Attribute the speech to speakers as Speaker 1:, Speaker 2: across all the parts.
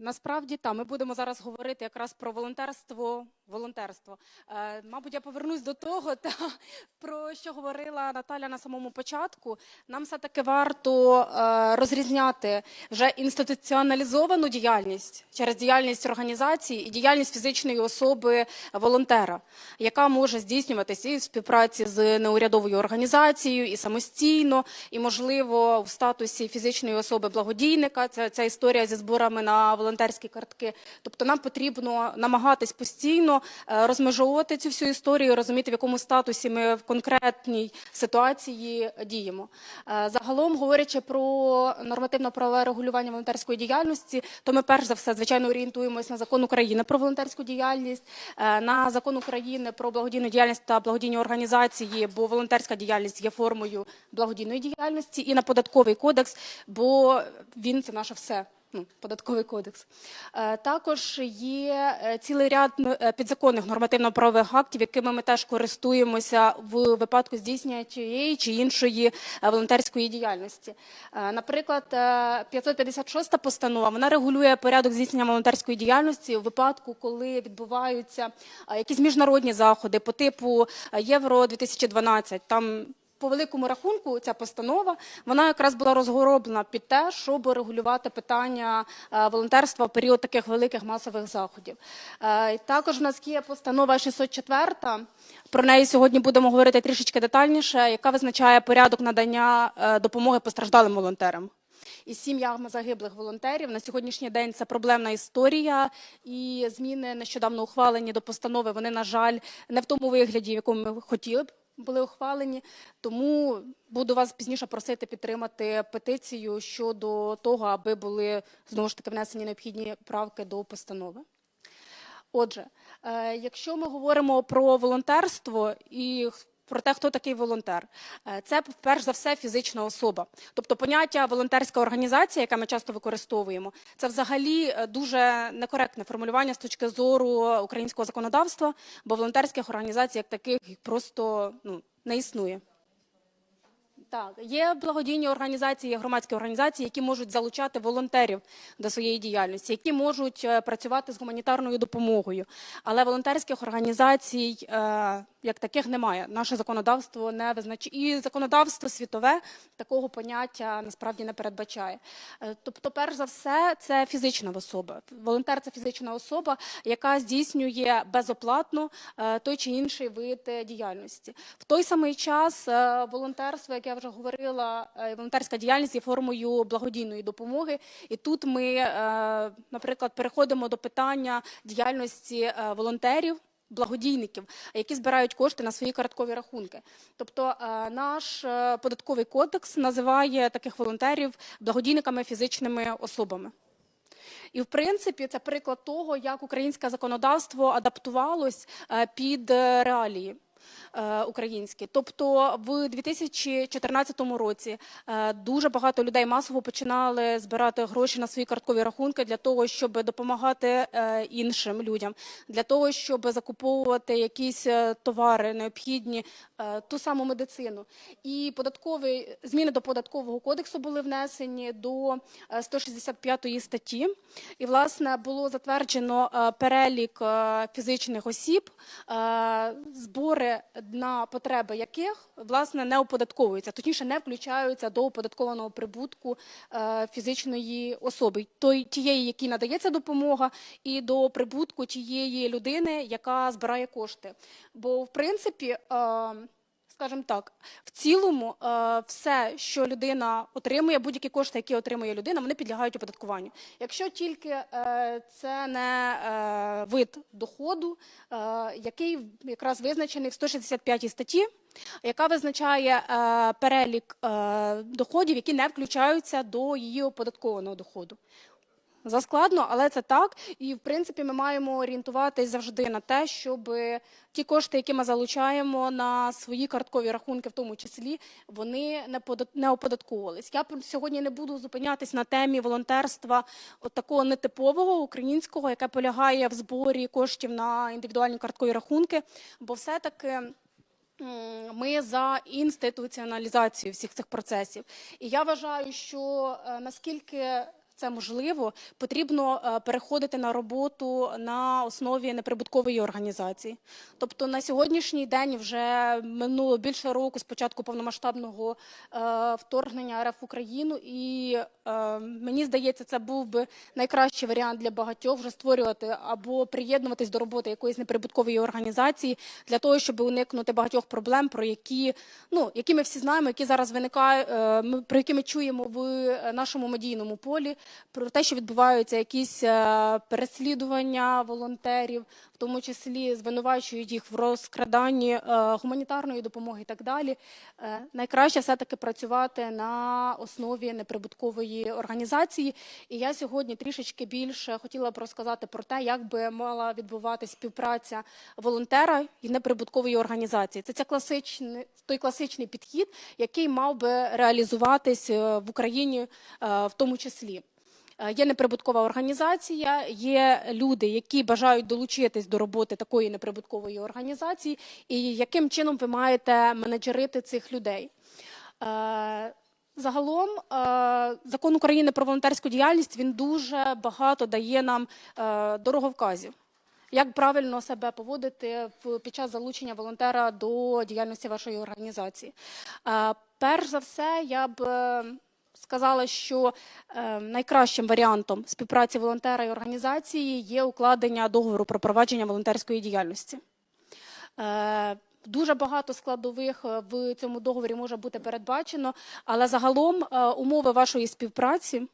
Speaker 1: насправді та ми будемо зараз говорити якраз про волонтерство. Волонтерство. Е, мабуть, я повернусь до того, та про що говорила Наталя на самому початку. Нам все таки варто е, розрізняти вже інституціоналізовану діяльність через діяльність організації і діяльність фізичної особи волонтера, яка може здійснюватися і в співпраці з неурядовою організацією, і самостійно, і можливо в статусі фізичної особи благодійника. Це ця історія зі зборами на волонтерські картки. Тобто, нам потрібно намагатись постійно е, розмежовувати цю всю історію, розуміти, в якому статусі ми в конкретній ситуації діємо. Е, Загалом, говорячи про нормативно-правове регулювання волонтерської діяльності, то ми перш за все, звичайно, орієнтуємось на закон України про волонтерську діяльність, е, на закон України про благодійну діяльність та благодійні організації, бо волонтерська діяльність є формою благодійної діяльності, і на податковий кодекс, бо він це наше все. Ну, податковий кодекс. Е, Також є е, цілий ряд е, підзаконних нормативно-правових актів, якими ми теж користуємося в випадку здійснення тієї чи іншої волонтерської діяльності. Наприклад, е, 556 постанова вона регулює порядок здійснення волонтерської діяльності у випадку, коли відбуваються якісь міжнародні заходи по типу Євро 2012 Там по великому рахунку ця постанова вона якраз була розгороблена під те, щоб регулювати питання е, волонтерства в період таких великих масових заходів. Е, Також в нас є постанова 604, Про неї сьогодні будемо говорити трішечки детальніше, яка визначає порядок надання е, допомоги постраждалим волонтерам. Із сім'ями загиблих волонтерів на сьогоднішній день це проблемна історія, і зміни нещодавно ухвалені до постанови. Вони, на жаль, не в тому вигляді, в якому ми хотіли б були ухвалені. Тому буду вас пізніше просити підтримати петицію щодо того, аби були знову ж таки внесені необхідні правки до постанови. Отже, е, якщо ми говоримо про волонтерство і про те, хто такий волонтер, е, це перш за все фізична особа. Тобто поняття волонтерська організація, яке ми часто використовуємо, це взагалі е, дуже некоректне формулювання з точки зору українського законодавства, бо волонтерських організацій як таких просто ну, не існує. Так, є благодійні організації, є громадські організації, які можуть залучати волонтерів до своєї діяльності, які можуть е, працювати з гуманітарною допомогою. Але волонтерських організацій як таких немає. Наше законодавство не визначає і законодавство світове такого поняття насправді не передбачає. Е, Тобто, перш за все, це фізична особа. Волонтер це фізична особа, яка здійснює безоплатно е, той чи інший вид е, діяльності. В той самий час волонтерство, як я вже говорила, волонтерська діяльність є формою благодійної допомоги. І тут ми, наприклад, переходимо до питання діяльності волонтерів. Благодійників, які збирають кошти на свої карткові рахунки. Тобто е, наш е, податковий кодекс називає таких волонтерів благодійниками фізичними особами. І в принципі це приклад того, як українське законодавство адаптувалось е, під реалії. Е, Українські, тобто в 2014 році е, дуже багато людей масово починали збирати гроші на свої карткові рахунки для того, щоб допомагати е, іншим людям, для того, щоб закуповувати якісь товари необхідні, ту саму медицину. І податкові зміни до податкового кодексу були внесені до е, 165 статті. І власне було затверджено перелік фізичних осіб, е, на потреби яких власне не оподатковуються, точніше не включаються до оподаткованого прибутку е, фізичної особи, той тієї, якій надається допомога, і до прибутку тієї людини, яка збирає кошти. Бо в принципі. Скажімо так, в цілому е, все, що людина отримує, будь-які кошти, які отримує людина, вони підлягають оподаткуванню. Якщо тільки е, це не е, вид доходу, який якраз визначений в 165 статті, яка визначає перелік доходів, які не включаються до її оподаткованого доходу. Заскладно, але це так. І в принципі ми маємо орієнтуватись завжди на те, щоб ті кошти, які ми залучаємо на свої карткові рахунки, в тому числі, вони не оподатковувались. Я сьогодні не буду зупинятись на темі волонтерства от такого нетипового українського, яке полягає в зборі коштів на індивідуальні карткові рахунки, бо все-таки. Ми за інституціоналізацію всіх цих процесів, і я вважаю, що е, наскільки це можливо, потрібно е, переходити на роботу на основі неприбуткової організації. Тобто на сьогоднішній день вже минуло більше року з початку повномасштабного е, вторгнення РФ в Україну, і е, мені здається, це був би найкращий варіант для багатьох вже створювати або приєднуватись до роботи якоїсь неприбуткової організації для того, щоб уникнути багатьох проблем, про які ну які ми всі знаємо, які зараз виникають, про які ми чуємо в нашому медійному полі, про те, що відбуваються якісь е, переслідування волонтерів, в тому числі звинувачують їх в розкраданні е, гуманітарної допомоги і так далі. Е, Найкраще все-таки працювати на основі неприбуткової організації. І я сьогодні трішечки більше хотіла б розказати про те, як би мала відбуватися співпраця волонтера і неприбуткової організації. Це, це класичний той класичний підхід, який мав би реалізуватись в Україні в тому числі. Е, Є неприбуткова організація, є люди, які бажають долучитись до роботи такої неприбуткової організації, і яким чином ви маєте менеджерити цих людей. Е, Загалом, е, закон України про волонтерську діяльність він дуже багато дає нам дороговказів. Як правильно себе поводити під час залучення волонтера до діяльності вашої організації? Перш за все, я б сказала, що е, найкращим варіантом співпраці волонтера і організації є укладення договору про провадження волонтерської діяльності. Е, Дуже багато складових е, в цьому договорі може бути передбачено, але загалом умови вашої співпраці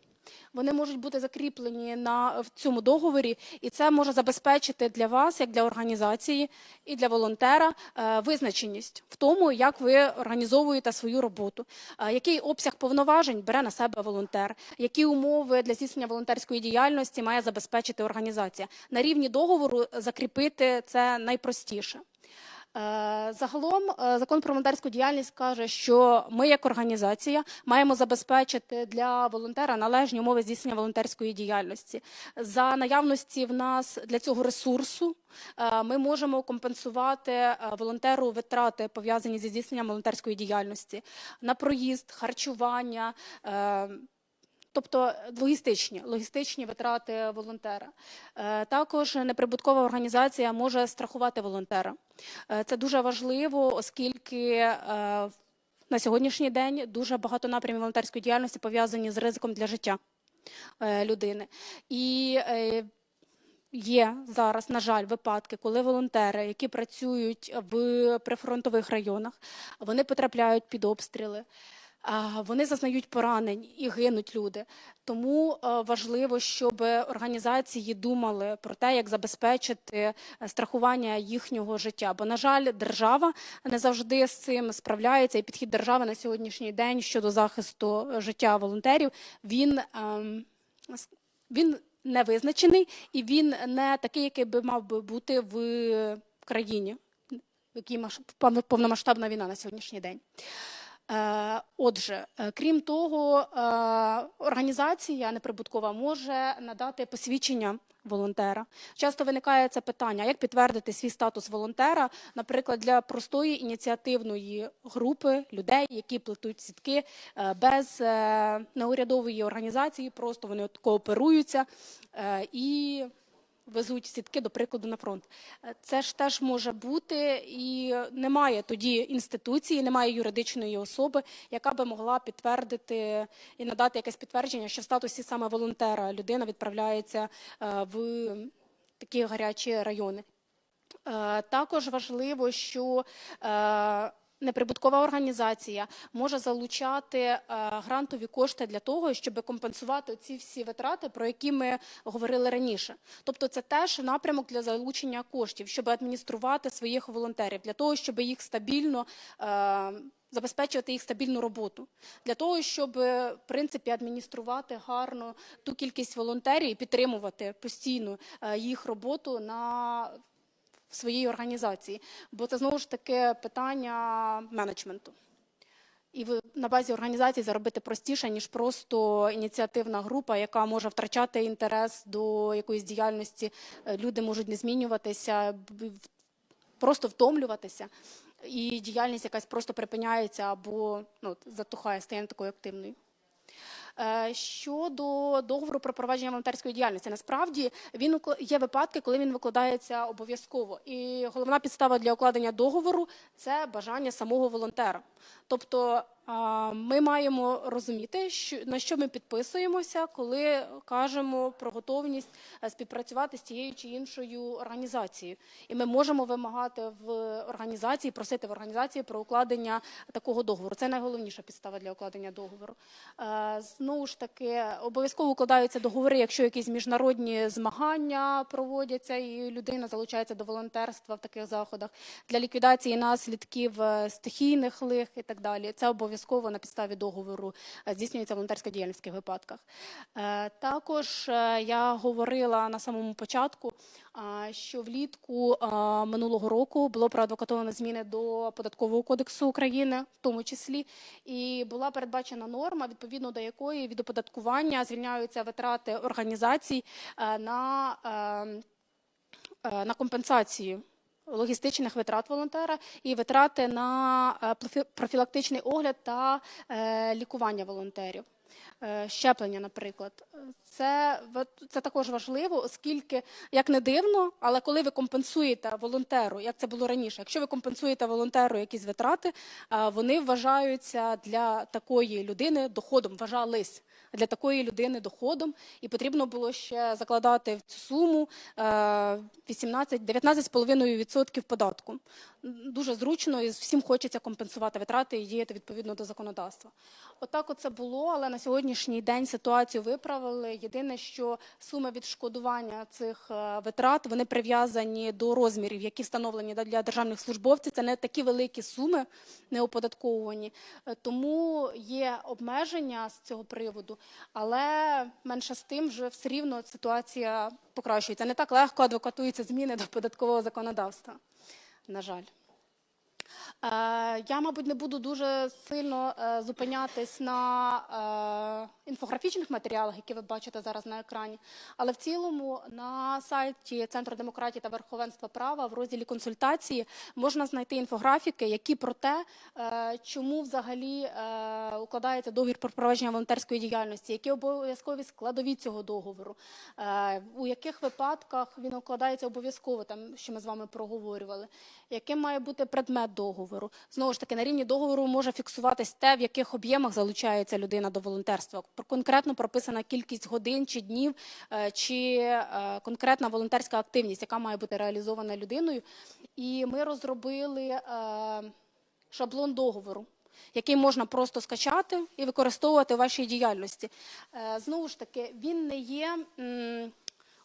Speaker 1: вони можуть бути закріплені на в цьому договорі, і це може забезпечити для вас, як для організації і для волонтера, е, визначеність в тому, як ви організовуєте свою роботу, е, який обсяг повноважень бере на себе волонтер, які умови для здійснення волонтерської діяльності має забезпечити організація. На рівні договору закріпити це найпростіше. Е, Загалом е, закон про волонтерську діяльність каже, що ми, як організація, маємо забезпечити для волонтера належні умови здійснення волонтерської діяльності. За наявності в нас для цього ресурсу е, ми можемо компенсувати волонтеру витрати, пов'язані зі здійсненням волонтерської діяльності на проїзд, харчування. Тобто логістичні, логістичні витрати волонтера. Е, Також неприбуткова організація може страхувати волонтера. Е, Це дуже важливо, оскільки е, на сьогоднішній день дуже багато напрямів волонтерської діяльності пов'язані з ризиком для життя людини. І Є зараз, на жаль, випадки, коли волонтери, які працюють в прифронтових районах, вони потрапляють під обстріли, вони зазнають поранень і гинуть люди. Тому е, важливо, щоб організації думали про те, як забезпечити е, страхування їхнього життя. Бо, на жаль, держава не завжди з цим справляється, і підхід держави на сьогоднішній день щодо захисту е, життя волонтерів він, ем, він не визначений і він не такий, який би мав би бути в країні, в якій повномасштабна війна на сьогоднішній день. Е, Отже, е, крім того, е, організація неприбуткова може надати посвідчення волонтера. Часто виникає це питання: як підтвердити свій статус волонтера, наприклад, для простої ініціативної групи людей, які плетуть сітки без неурядової організації, просто вони кооперуються і везуть сітки, до прикладу, на фронт. Е, Це ж теж може бути, і немає тоді інституції, немає юридичної особи, яка би могла підтвердити і надати якесь підтвердження, що в статусі саме волонтера людина відправляється е, в такі гарячі райони. Е, Також важливо, що неприбуткова організація може залучати е, грантові кошти для того, щоб компенсувати ці всі витрати, про які ми говорили раніше. Тобто, це теж напрямок для залучення коштів, щоб адмініструвати своїх волонтерів, для того, щоб їх стабільно. е, Забезпечувати їх стабільну роботу для того, щоб е, в принципі адмініструвати гарно ту кількість волонтерів і підтримувати постійно їх роботу на в своїй організації, бо це знову ж таки питання менеджменту. І на базі організації заробити простіше, ніж просто ініціативна група, яка може втрачати інтерес до якоїсь діяльності. Е, Люди можуть не змінюватися, просто втомлюватися, і діяльність якась просто припиняється або ну, затухає, стає не такою активною. Е, Щодо договору про провадження волонтерської діяльності, насправді він є випадки, коли він викладається обов'язково. І головна підстава для укладення договору це бажання самого волонтера. Тобто ми маємо розуміти, на що ми підписуємося, коли кажемо про готовність е, співпрацювати з тією чи іншою організацією. І ми можемо вимагати в організації, просити в організації про укладення такого договору. Це найголовніша підстава для укладення договору. Е, Знову ж таки, обов'язково укладаються договори, якщо якісь міжнародні змагання проводяться, і людина залучається до волонтерства в таких заходах для ліквідації наслідків е, стихійних лих і так далі. Це обов'язково на підставі договору е, здійснюється волонтерська діяльність в таких випадках. Е, Також е, я говорила на самому початку, що влітку минулого року було проадвокатовано зміни до податкового кодексу України, в тому числі, і була передбачена норма, відповідно до якої від оподаткування звільняються витрати організацій на, е, е, на компенсацію. Логістичних витрат волонтера і витрати на е, профілактичний огляд та е, лікування волонтерів, щеплення, наприклад. Це, це також важливо, оскільки, як не дивно, але коли ви компенсуєте волонтеру, як це було раніше, якщо ви компенсуєте волонтеру якісь витрати, вони вважаються для такої людини доходом, вважались для такої людини доходом, і потрібно було ще закладати в цю суму е, 18, 19,5% податку. Дуже зручно і всім хочеться компенсувати витрати і діяти відповідно до законодавства. Отак оце було, але на сьогоднішній день ситуацію виправили. Єдине, що суми відшкодування цих е, витрат вони прив'язані до розмірів, які встановлені для державних службовців. Це не такі великі суми, не оподатковувані. Е, Тому є обмеження з цього приводу, але менше з тим вже все рівно ситуація покращується. Не так легко адвокатуються зміни до податкового законодавства. На жаль. Е, Я, мабуть, не буду дуже сильно е, зупинятись на е, інфографічних матеріалах, які ви бачите зараз на екрані. Але в цілому на сайті Центру демократії та верховенства права в розділі консультації можна знайти інфографіки, які про те, чому взагалі укладається договір про провадження волонтерської діяльності, які обов'язкові складові цього договору, у яких випадках він укладається обов'язково, там що ми з вами проговорювали, яким має бути предмет договору. Знову ж таки, на рівні договору може фіксуватись те, в яких об'ємах залучається людина до волонтерства. Конкретно прописана кількість годин чи днів, е, чи е, конкретна волонтерська активність, яка має бути реалізована людиною. І ми розробили е, шаблон договору. Який можна просто скачати і використовувати в вашій діяльності. Знову ж таки, він не є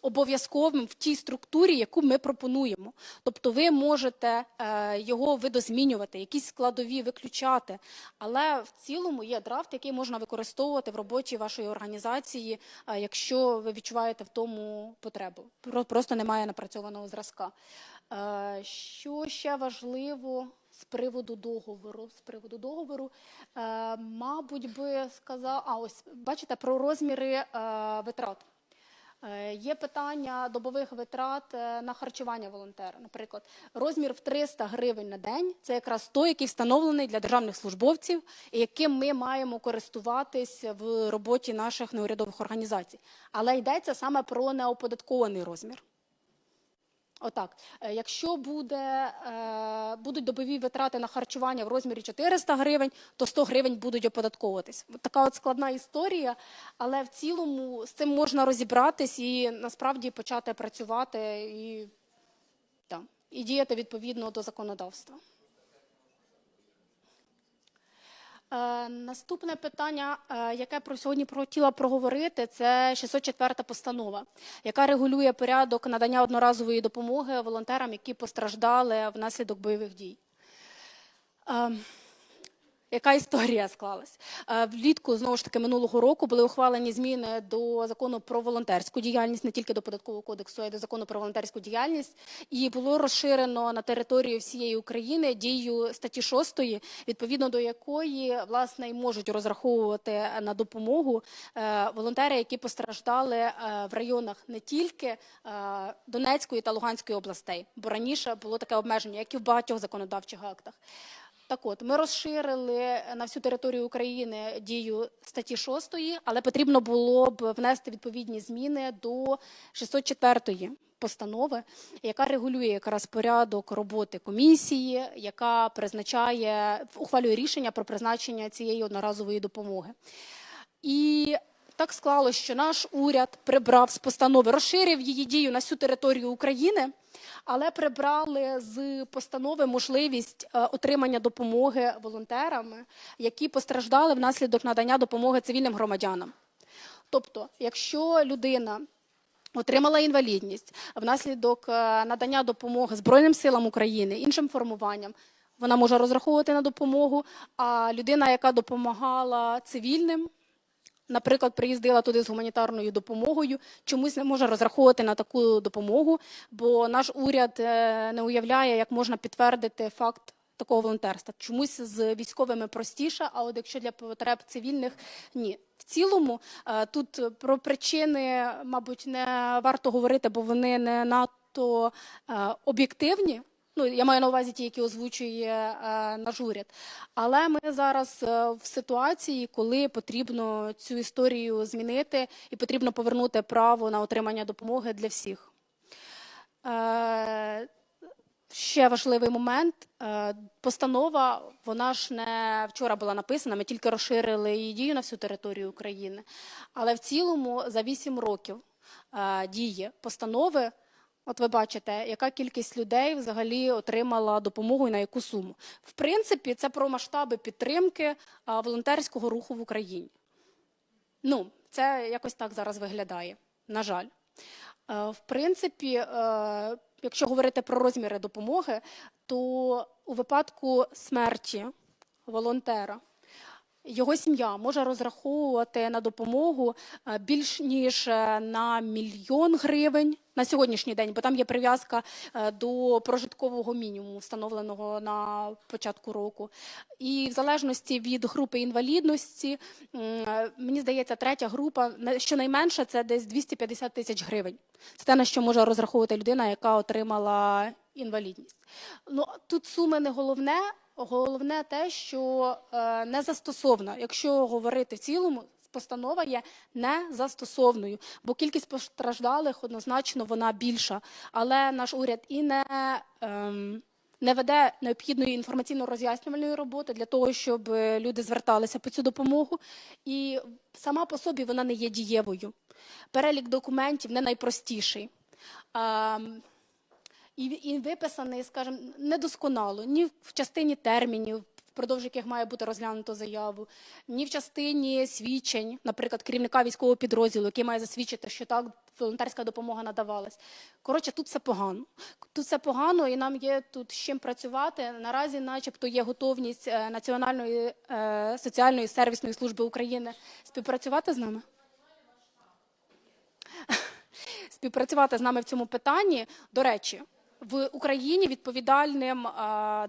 Speaker 1: обов'язковим в тій структурі, яку ми пропонуємо. Тобто ви можете е, його видозмінювати, якісь складові виключати. Але в цілому є драфт, який можна використовувати в роботі вашої організації, е, якщо ви відчуваєте в тому потребу. Про- Просто немає напрацьованого зразка. Е, Що ще важливо з приводу договору? З приводу договору, е, мабуть, би сказав, а ось бачите про розміри е, витрат. Е, Є питання добових витрат е, на харчування волонтера. Наприклад, розмір в 300 гривень на день це якраз той, який встановлений для державних службовців, яким ми маємо користуватись в роботі наших неурядових організацій. Але йдеться саме про неоподаткований розмір. Отак, Е, якщо буде, е, будуть добові витрати на харчування в розмірі 400 гривень, то 100 гривень будуть оподатковуватись. Така от складна історія, але в цілому з цим можна розібратись і насправді почати працювати і, да, і діяти відповідно до законодавства. Е, Наступне питання, е, яке про сьогодні хотіла проговорити, це 604 постанова, яка регулює порядок надання одноразової допомоги волонтерам, які постраждали внаслідок бойових дій. Яка історія склалась? Е, Влітку знову ж таки минулого року були ухвалені зміни до закону про волонтерську діяльність, не тільки до податкового кодексу, а й до закону про волонтерську діяльність. І було розширено на території всієї України дію статті 6, відповідно до якої власне і можуть розраховувати на допомогу е, волонтери, які постраждали е, в районах не тільки Донецької та Луганської областей, бо раніше було таке обмеження, як і в багатьох законодавчих актах. Так от, ми розширили на всю територію України дію статті 6, але потрібно було б внести відповідні зміни до 604 постанови, яка регулює якраз порядок роботи комісії, яка призначає, ухвалює рішення про призначення цієї одноразової допомоги. І так склалося, що наш уряд прибрав з постанови, розширив її дію на всю територію України, але прибрали з постанови можливість е, отримання допомоги волонтерами, які постраждали внаслідок надання допомоги цивільним громадянам. Тобто, якщо людина отримала інвалідність внаслідок е, надання допомоги Збройним силам України, іншим формуванням, вона може розраховувати на допомогу. А людина, яка допомагала цивільним, наприклад, приїздила туди з гуманітарною допомогою, чомусь не може розраховувати на таку допомогу, бо наш уряд е, не уявляє, як можна підтвердити факт такого волонтерства. Чомусь з військовими простіше, а от якщо для потреб цивільних ні. В цілому е, тут про причини, мабуть, не варто говорити, бо вони не надто е, об'єктивні. Ну, я маю на увазі ті, які озвучує е, наш уряд. Але ми зараз е, в ситуації, коли потрібно цю історію змінити і потрібно повернути право на отримання допомоги для всіх. Е, Ще важливий момент. Постанова, вона ж не вчора була написана, ми тільки розширили її дію на всю територію України. Але в цілому за 8 років дії постанови, от ви бачите, яка кількість людей взагалі отримала допомогу і на яку суму. В принципі, це про масштаби підтримки волонтерського руху в Україні. Ну, це якось так зараз виглядає, на жаль. Е, В принципі, е, якщо говорити про розміри допомоги, то у випадку смерті волонтера його сім'я може розраховувати на допомогу е, більш ніж на мільйон гривень на сьогоднішній день, бо там є прив'язка е, до прожиткового мінімуму, встановленого на початку року. І в залежності від групи інвалідності, е, мені здається, третя група, на- щонайменше це десь 250 тисяч гривень. Це те, на що може розраховувати людина, яка отримала інвалідність. Ну тут суми не головне. Головне те, що е, не застосовно. Якщо говорити в цілому, постанова є незастосовною, бо кількість постраждалих однозначно вона більша. Але наш уряд і не, ем, не веде необхідної інформаційно-роз'яснювальної роботи для того, щоб е, люди зверталися по цю допомогу. І сама по собі вона не є дієвою. Перелік документів не найпростіший. Ем, і, і виписаний, скажімо, недосконало ні в частині термінів, впродовж яких має бути розглянуто заяву, ні в частині свідчень, наприклад, керівника військового підрозділу, який має засвідчити, що так волонтерська допомога надавалась. Коротше, тут все погано. Тут все погано, і нам є тут з чим працювати. Наразі, начебто, є готовність е, Національної е, соціальної сервісної служби України співпрацювати з нами. співпрацювати з нами в цьому питанні. До речі, в Україні відповідальним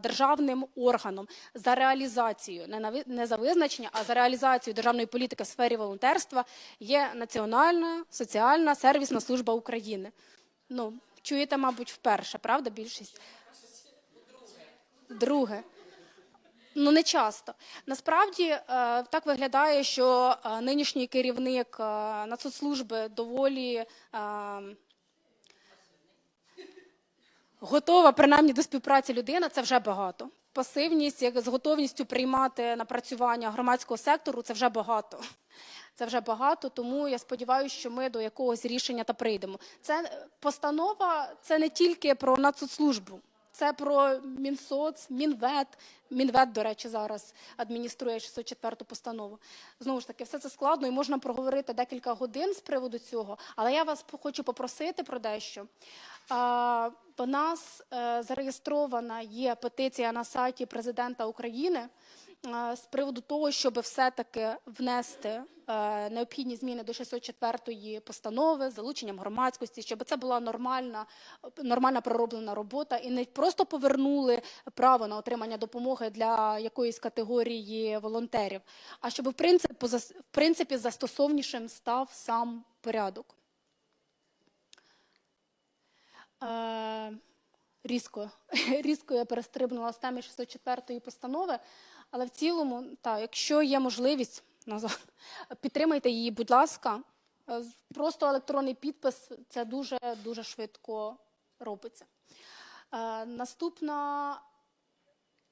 Speaker 1: державним органом за реалізацію не за визначення, а за реалізацію державної політики в сфері волонтерства є Національна соціальна сервісна служба України. Ну чуєте, мабуть, вперше, правда? Більшість друге. Ну, не часто. Насправді е, так виглядає, що е, нинішній керівник е, Нацслужби доволі готова принаймні до співпраці людина, це вже багато. Пасивність, як з готовністю приймати напрацювання громадського сектору, це вже багато. Це вже багато, тому я сподіваюся, що ми до якогось рішення та прийдемо. Це постанова, це не тільки про Нацслужбу. Це про Мінсоц, Мінвет. Мінвет, до речі, зараз адмініструє 604 постанову. Знову ж таки, все це складно і можна проговорити декілька годин з приводу цього. Але я вас хочу попросити про дещо. В нас е, зареєстрована є петиція на сайті президента України з приводу того, щоб все-таки внести е, необхідні зміни до 604 постанови з залученням громадськості, щоб це була нормальна, нормальна пророблена робота і не просто повернули право на отримання допомоги для якоїсь категорії волонтерів, а щоб в принципі, в принципі застосовнішим став сам порядок. Е, різко, різко я перестрибнула з теми 604 постанови. Але в цілому, так, якщо є можливість, підтримайте її, будь ласка. Е, Просто електронний підпис це дуже дуже швидко робиться. Е, Наступна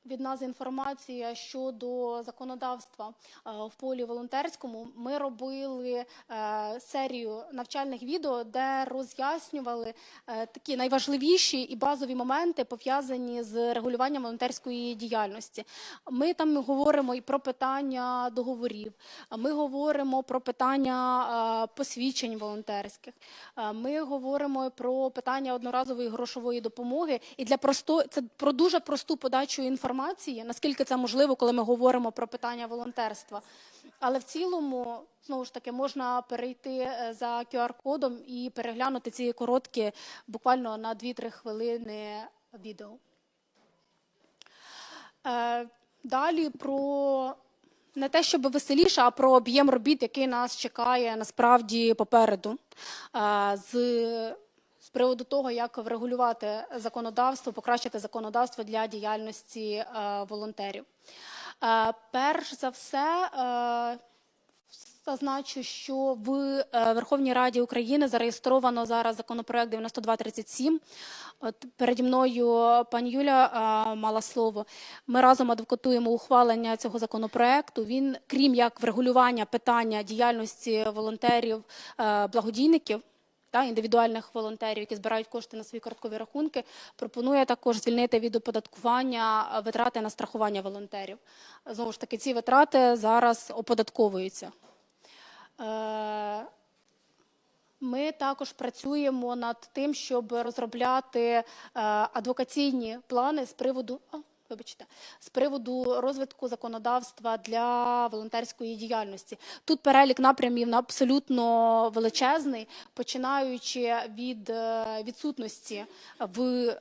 Speaker 1: від нас інформація щодо законодавства е, в полі волонтерському. Ми робили е, серію навчальних відео, де роз'яснювали е, такі найважливіші і базові моменти пов'язані з регулюванням волонтерської діяльності. Ми там говоримо і про питання договорів. Ми говоримо про питання посвідчень волонтерських. Ми говоримо про питання одноразової грошової допомоги. І для просто це про дуже просту подачу інформації, наскільки це можливо, коли ми говоримо про питання волонтерства. Але в цілому, знову ж таки, можна перейти е, за QR-кодом і переглянути ці короткі, буквально на 2-3 хвилини відео. Е, Далі про не те, щоб веселіше, а про об'єм робіт, який нас чекає насправді попереду. Е, з приводу того, як врегулювати законодавство, покращити законодавство для діяльності е, волонтерів. Е, Перш за все, е, Зазначу, що в Верховній Раді України зареєстровано зараз законопроект 9237. От переді мною пані Юля мала слово. Ми разом адвокатуємо ухвалення цього законопроекту. Він, крім як врегулювання питання діяльності волонтерів, благодійників. Та індивідуальних волонтерів, які збирають кошти на свої карткові рахунки, пропонує також звільнити від оподаткування е, витрати на страхування волонтерів. Знову ж таки, ці витрати зараз оподатковуються. Е, Ми також працюємо над тим, щоб розробляти е, адвокаційні плани з приводу. Вибачте, з приводу розвитку законодавства для волонтерської діяльності. Тут перелік напрямів абсолютно величезний, починаючи від е, відсутності в е,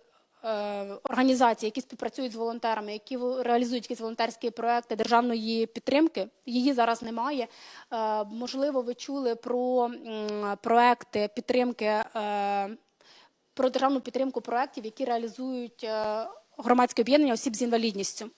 Speaker 1: організацій, які співпрацюють з волонтерами, які реалізують якісь волонтерські проекти державної підтримки. Її зараз немає. Е, Можливо, ви чули про проекти підтримки. Про державну підтримку проєктів, які реалізують громадське об'єднання осіб з інвалідністю.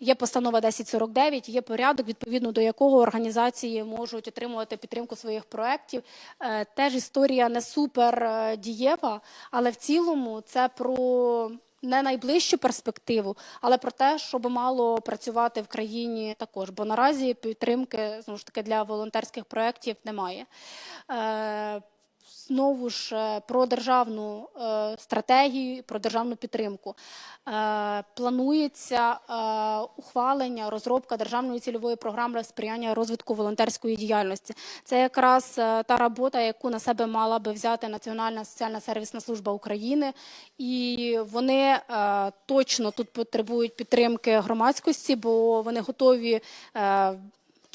Speaker 1: Є постанова 1049, є порядок, відповідно до якого організації можуть отримувати підтримку своїх проєктів. Е, Теж історія не супер е, дієва, але в цілому це про не найближчу перспективу, але про те, щоб мало працювати в країні також. Бо наразі підтримки знову ж таки для волонтерських проєктів немає. Знову ж е, про державну е, стратегію, про державну підтримку. Е, планується ухвалення, розробка державної цільової програми сприяння розвитку волонтерської діяльності. Це якраз та робота, яку на себе мала би взяти Національна соціальна сервісна служба України, і вони точно тут потребують підтримки громадськості, бо вони готові.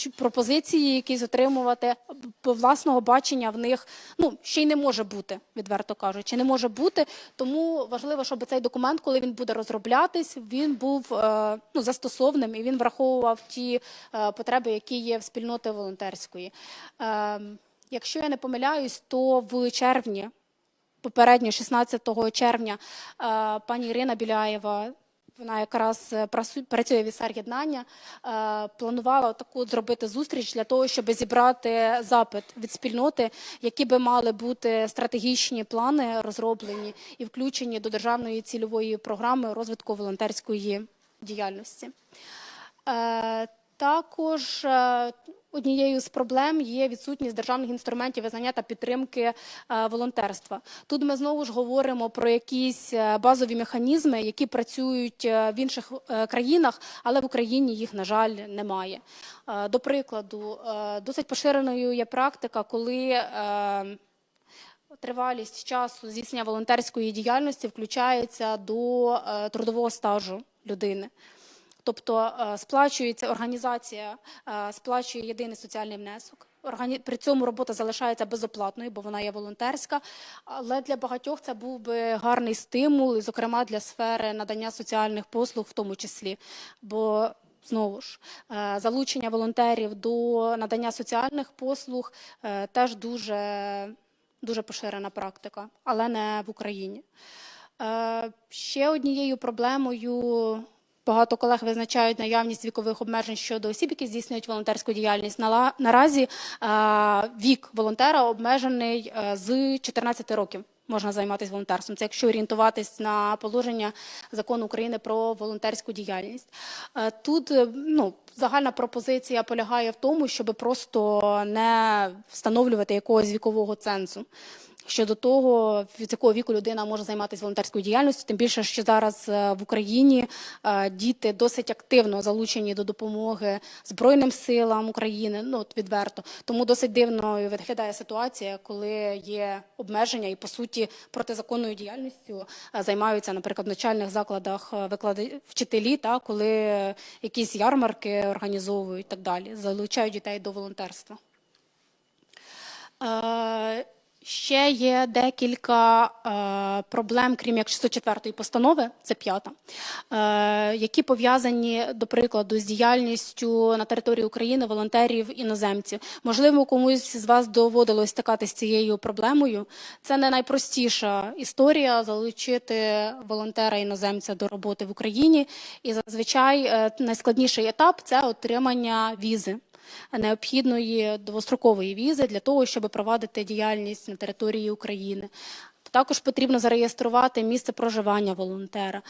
Speaker 1: Пропозиції якісь отримувати власного бачення в них ну ще й не може бути, відверто кажучи, не може бути. Тому важливо, щоб цей документ, коли він буде розроблятись, він був е, ну застосовним і він враховував ті е, потреби, які є в спільноти волонтерської. Е, якщо я не помиляюсь, то в червні. Попередньо, 16 червня, пані Ірина Біляєва, вона якраз е, працює в ІСАР єднання, е, планувала таку зробити зустріч для того, щоб зібрати запит від спільноти, які би мали бути стратегічні плани розроблені і включені до державної цільової програми розвитку волонтерської діяльності. Е, Також однією з проблем є відсутність державних інструментів визнання та підтримки е, волонтерства. Тут ми знову ж говоримо про якісь е, базові механізми, які працюють е, в інших країнах, але в Україні їх, на жаль, немає. До прикладу, досить поширеною є практика, коли Тривалість часу здійснення волонтерської діяльності включається до трудового стажу людини. Тобто е, сплачується організація, е, сплачує єдиний соціальний внесок. При цьому робота залишається безоплатною, бо вона є волонтерська. Але для багатьох це був би гарний стимул, зокрема для сфери надання соціальних послуг, в тому числі. Бо знову ж е, залучення волонтерів до надання соціальних послуг теж дуже, дуже поширена практика, але не в Україні. Ще однією проблемою багато колег визначають наявність вікових обмежень щодо осіб, які здійснюють волонтерську діяльність. Наразі е, вік волонтера обмежений е, з 14 років. Можна займатися волонтерством. Це якщо орієнтуватись на положення закону України про волонтерську діяльність. Е, Тут ну, загальна пропозиція полягає в тому, щоб просто не встановлювати якогось вікового цензу щодо того, від якого віку людина може займатися волонтерською діяльністю. Тим більше, що зараз е, в Україні е, діти досить активно залучені до допомоги Збройним силам України. Ну от відверто. Тому досить дивно виглядає ситуація, коли є обмеження і по суті протизаконною діяльністю е, займаються, наприклад, в навчальних закладах виклади... вчителі, та коли якісь ярмарки організовують і так далі, залучають дітей до волонтерства. Ще є декілька е, проблем, крім як 604 постанови, це п'ята, е, які пов'язані, до прикладу, з діяльністю на території України волонтерів іноземців. Можливо, комусь з вас доводилось стикатися з цією проблемою. Це не найпростіша історія залучити волонтера іноземця до роботи в Україні. І зазвичай е, найскладніший етап це отримання візи необхідної довгострокової візи для того, щоб провадити діяльність на території України. Також потрібно зареєструвати місце проживання волонтера.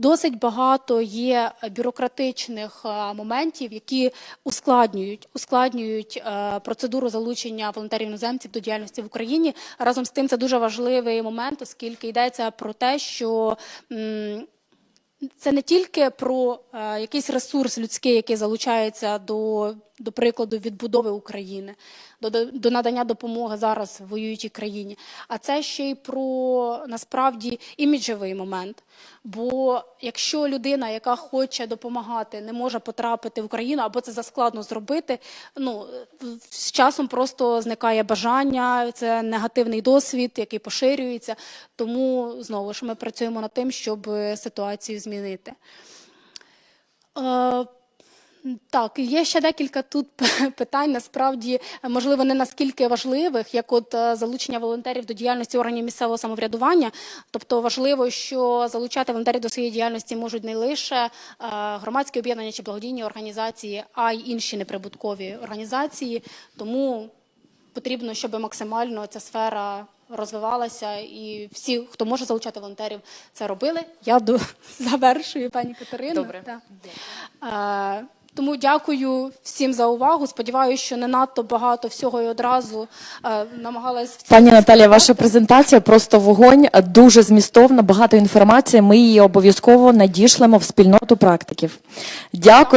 Speaker 1: Досить багато є бюрократичних е, моментів, які ускладнюють, ускладнюють е, процедуру залучення волонтерів іноземців до діяльності в Україні. Разом з тим, це дуже важливий момент, оскільки йдеться про те, що це не тільки про е, якийсь ресурс людський, який залучається до, до прикладу відбудови України, до, до, надання допомоги зараз в воюючій країні, а це ще й про насправді іміджевий момент. Бо якщо людина, яка хоче допомагати, не може потрапити в Україну, або це заскладно зробити, ну з часом просто зникає бажання, це негативний досвід, який поширюється. Тому знову ж ми працюємо над тим, щоб ситуацію змінити. Так, є ще декілька тут питань, насправді, можливо, не наскільки важливих, як от е, залучення волонтерів до діяльності органів місцевого самоврядування. Тобто важливо, що залучати волонтерів до своєї діяльності можуть не лише е, громадські об'єднання чи благодійні організації, а й інші неприбуткові організації. Тому потрібно, щоб максимально ця сфера розвивалася, і всі, хто може залучати волонтерів, це робили. Я до завершую, пані Катерино.
Speaker 2: Добре.
Speaker 1: Так. Е, Тому дякую всім за увагу. Сподіваюся, що не надто багато всього і одразу е, намагалась
Speaker 2: Пані Наталія, ваша презентація просто вогонь, дуже змістовна, багато інформації. Ми її обов'язково надішлемо в спільноту практиків. Дякую.